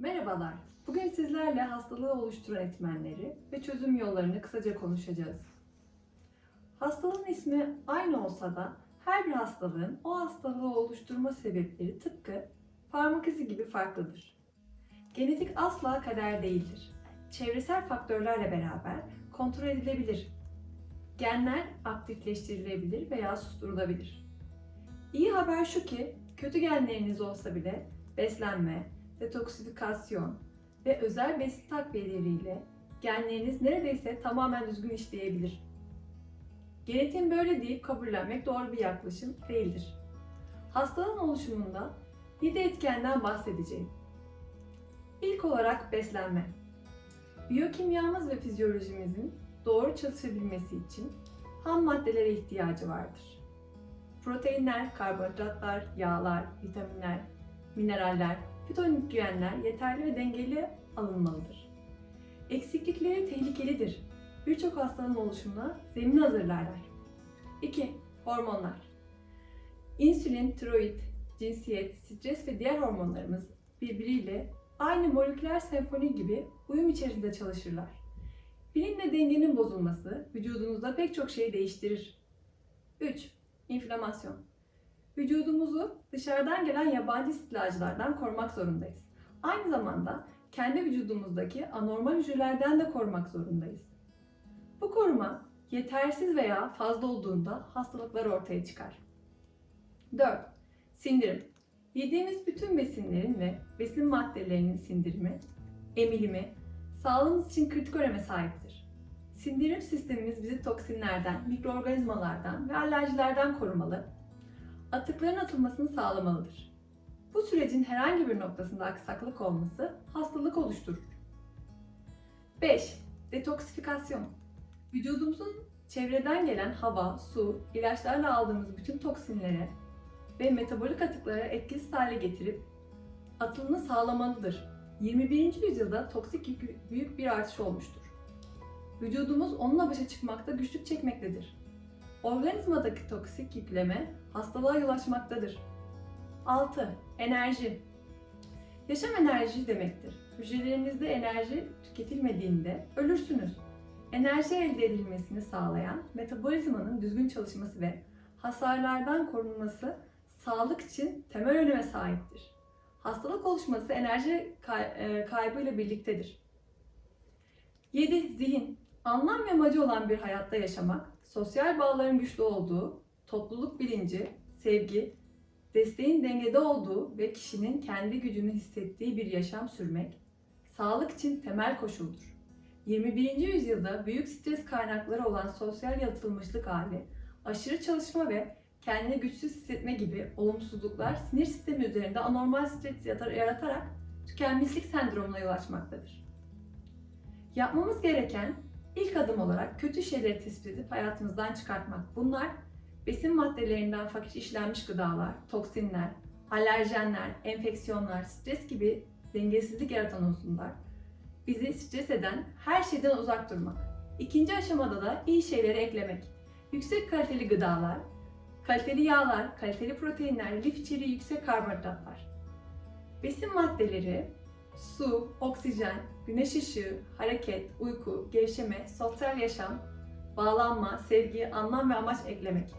Merhabalar. Bugün sizlerle hastalığı oluşturan etmenleri ve çözüm yollarını kısaca konuşacağız. Hastalığın ismi aynı olsa da her bir hastalığın o hastalığı oluşturma sebepleri tıpkı parmak izi gibi farklıdır. Genetik asla kader değildir. Çevresel faktörlerle beraber kontrol edilebilir. Genler aktifleştirilebilir veya susturulabilir. İyi haber şu ki kötü genleriniz olsa bile beslenme, detoksifikasyon ve özel besin takviyeleriyle genleriniz neredeyse tamamen düzgün işleyebilir. Genetiğin böyle deyip kabullenmek doğru bir yaklaşım değildir. Hastalığın oluşumunda 7 etkenden bahsedeceğim. İlk olarak beslenme. Biyokimyamız ve fizyolojimizin doğru çalışabilmesi için ham maddelere ihtiyacı vardır. Proteinler, karbonhidratlar, yağlar, vitaminler, mineraller, fitonütriyenler yeterli ve dengeli alınmalıdır. Eksiklikleri tehlikelidir. Birçok hastalığın oluşumuna zemin hazırlarlar. 2. Hormonlar. İnsülin, tiroid, cinsiyet, stres ve diğer hormonlarımız birbiriyle aynı moleküler senfoni gibi uyum içerisinde çalışırlar. Birinde dengenin bozulması vücudunuzda pek çok şeyi değiştirir. 3. İnflamasyon. Vücudumuzu dışarıdan gelen yabancı istilacılardan korumak zorundayız. Aynı zamanda kendi vücudumuzdaki anormal hücrelerden de korumak zorundayız. Bu koruma yetersiz veya fazla olduğunda hastalıklar ortaya çıkar. 4. Sindirim. Yediğimiz bütün besinlerin ve besin maddelerinin sindirimi, emilimi, sağlığımız için kritik öneme sahiptir. Sindirim sistemimiz bizi toksinlerden, mikroorganizmalardan ve alerjilerden korumalı, atıkların atılmasını sağlamalıdır. Bu sürecin herhangi bir noktasında aksaklık olması hastalık oluşturur. 5. Detoksifikasyon. Vücudumuzun çevreden gelen hava, su, ilaçlarla aldığımız bütün toksinlere ve metabolik atıklara etkisiz hale getirip atılımını sağlamalıdır. 21. yüzyılda toksik yük büyük bir artış olmuştur. Vücudumuz onunla başa çıkmakta güçlük çekmektedir. Organizmadaki toksik yükleme hastalığa yol açmaktadır. 6. Enerji Yaşam enerji demektir. Hücrelerinizde enerji tüketilmediğinde ölürsünüz. Enerji elde edilmesini sağlayan metabolizmanın düzgün çalışması ve hasarlardan korunması sağlık için temel öneme sahiptir. Hastalık oluşması enerji kay- e, kaybıyla birliktedir. 7. Zihin Anlam ve amacı olan bir hayatta yaşamak, sosyal bağların güçlü olduğu, topluluk bilinci, sevgi, desteğin dengede olduğu ve kişinin kendi gücünü hissettiği bir yaşam sürmek, sağlık için temel koşuldur. 21. yüzyılda büyük stres kaynakları olan sosyal yalıtılmışlık hali, aşırı çalışma ve kendini güçsüz hissetme gibi olumsuzluklar sinir sistemi üzerinde anormal stres yaratarak tükenmişlik sendromuna yol açmaktadır. Yapmamız gereken ilk adım olarak kötü şeyleri tespit edip hayatımızdan çıkartmak. Bunlar besin maddelerinden fakir işlenmiş gıdalar, toksinler, alerjenler, enfeksiyonlar, stres gibi dengesizlik yaratan unsurlar. Bizi stres eden her şeyden uzak durmak. İkinci aşamada da iyi şeyleri eklemek. Yüksek kaliteli gıdalar, kaliteli yağlar, kaliteli proteinler, lif içeriği yüksek karbonhidratlar. Besin maddeleri, su, oksijen, güneş ışığı, hareket, uyku, gevşeme, sosyal yaşam, bağlanma, sevgi, anlam ve amaç eklemek.